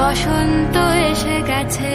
বসন্ত এসে গেছে।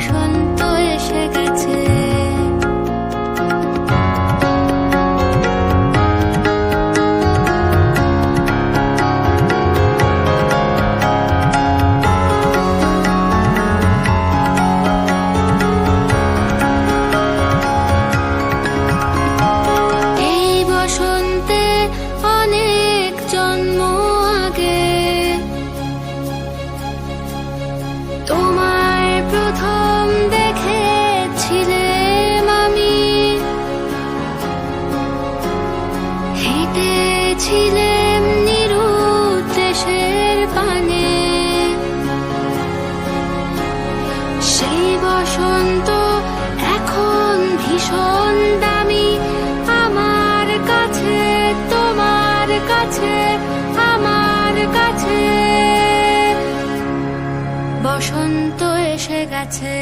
বসন্ত এসে গেছে।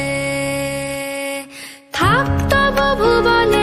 থাকতো ভুবনে